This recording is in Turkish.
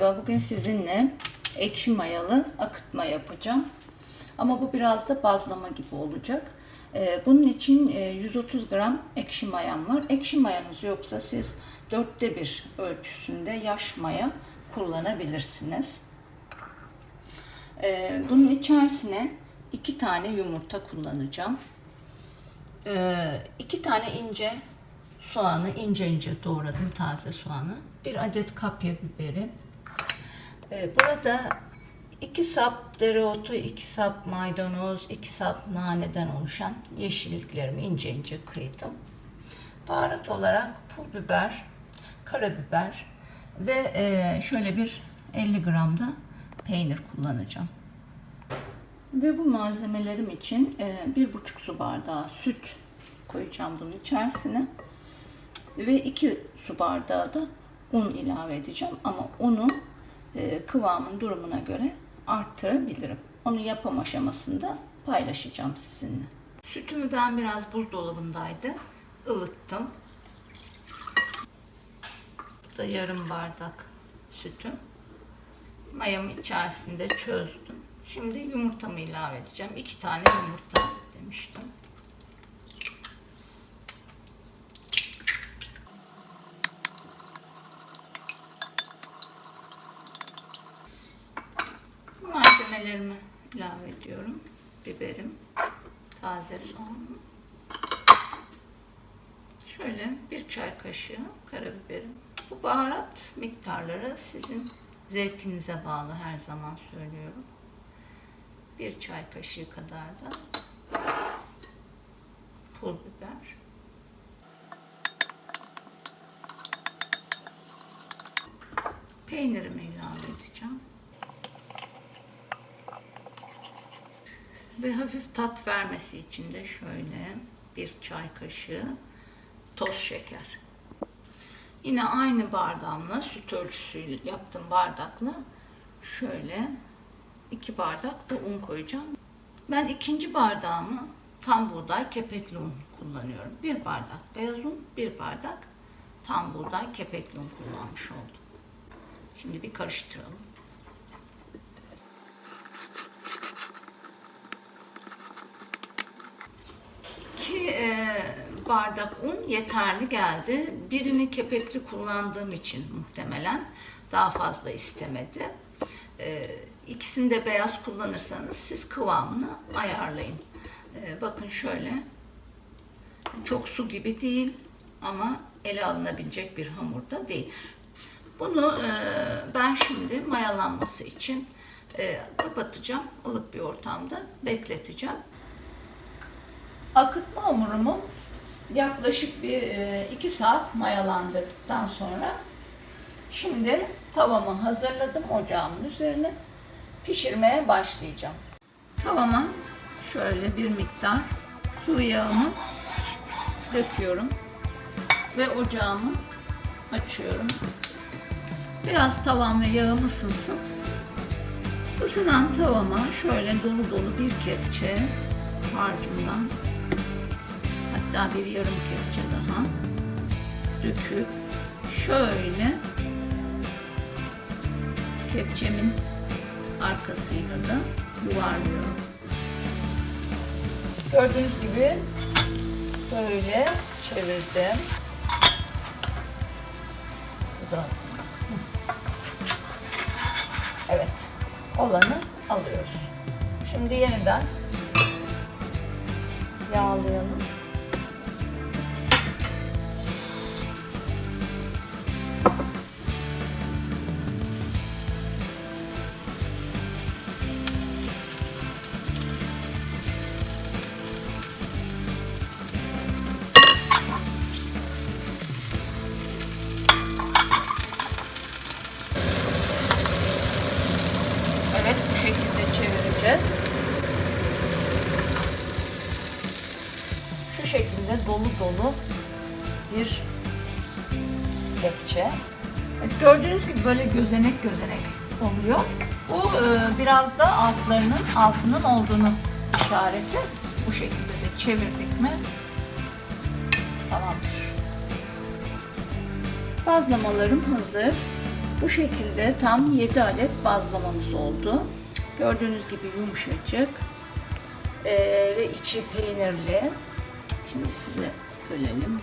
Merhaba, bugün sizinle ekşi mayalı akıtma yapacağım. Ama bu biraz da bazlama gibi olacak. Ee, Bunun için e, 130 gram ekşi mayam var. Ekşi mayanız yoksa siz dörtte bir ölçüsünde yaş maya kullanabilirsiniz. Ee, Bunun içerisine iki tane yumurta kullanacağım. Ee, iki tane ince soğanı ince ince doğradım taze soğanı. Bir adet kapya biberi. Ee, burada iki sap dereotu, iki sap maydanoz, iki sap naneden oluşan yeşilliklerimi ince ince kıydım. Baharat olarak pul biber, karabiber ve e, şöyle bir 50 gram da peynir kullanacağım. Ve bu malzemelerim için e, bir buçuk su bardağı süt koyacağım bunun içerisine. Ve iki su bardağı da un ilave edeceğim. Ama unu kıvamın durumuna göre arttırabilirim. Onu yapım aşamasında paylaşacağım sizinle. Sütümü ben biraz buzdolabındaydı. ılıttım. Bu da yarım bardak sütüm. Mayamı içerisinde çözdüm. Şimdi yumurtamı ilave edeceğim. İki tane yumurta demiştim. Malzemelerimi ilave ediyorum. Biberim, taze soğanım. Şöyle bir çay kaşığı karabiberim. Bu baharat miktarları sizin zevkinize bağlı her zaman söylüyorum. Bir çay kaşığı kadar da pul biber. Peynirimi ilave edeceğim. Ve hafif tat vermesi için de şöyle bir çay kaşığı toz şeker. Yine aynı bardağımla süt ölçüsüyle yaptığım bardakla şöyle iki bardak da un koyacağım. Ben ikinci bardağımı tam buğday kepekli un kullanıyorum. Bir bardak beyaz un, bir bardak tam buğday kepekli un kullanmış oldum. Şimdi bir karıştıralım. 2 e, bardak un yeterli geldi. Birini kepekli kullandığım için muhtemelen daha fazla istemedi. E, ikisini de beyaz kullanırsanız siz kıvamını ayarlayın. E, bakın şöyle çok su gibi değil ama ele alınabilecek bir hamurda değil. Bunu e, ben şimdi mayalanması için e, kapatacağım. ılık bir ortamda bekleteceğim. Akıtma hamurumu yaklaşık bir e, iki saat mayalandırdıktan sonra şimdi tavamı hazırladım ocağımın üzerine pişirmeye başlayacağım. Tavama şöyle bir miktar sıvı yağımı döküyorum ve ocağımı açıyorum. Biraz tavam ve yağım ısınsın. Isınan tavama şöyle dolu dolu bir kepçe harcımdan hatta bir yarım kepçe daha döküp şöyle kepçemin arkasıyla da yuvarlıyorum. Gördüğünüz gibi böyle çevirdim. Evet. Olanı alıyoruz. Şimdi yeniden yağlayalım. Çevireceğiz. Şu şekilde dolu dolu bir. Evet, gördüğünüz gibi böyle gözenek gözenek oluyor. Bu e, biraz da altlarının altının olduğunu işareti. Bu şekilde de çevirdik mi tamamdır. Bazlamalarım hazır. Bu şekilde tam 7 adet bazlamamız oldu. Gördüğünüz gibi yumuşacık Ee, ve içi peynirli. Şimdi size bölelim.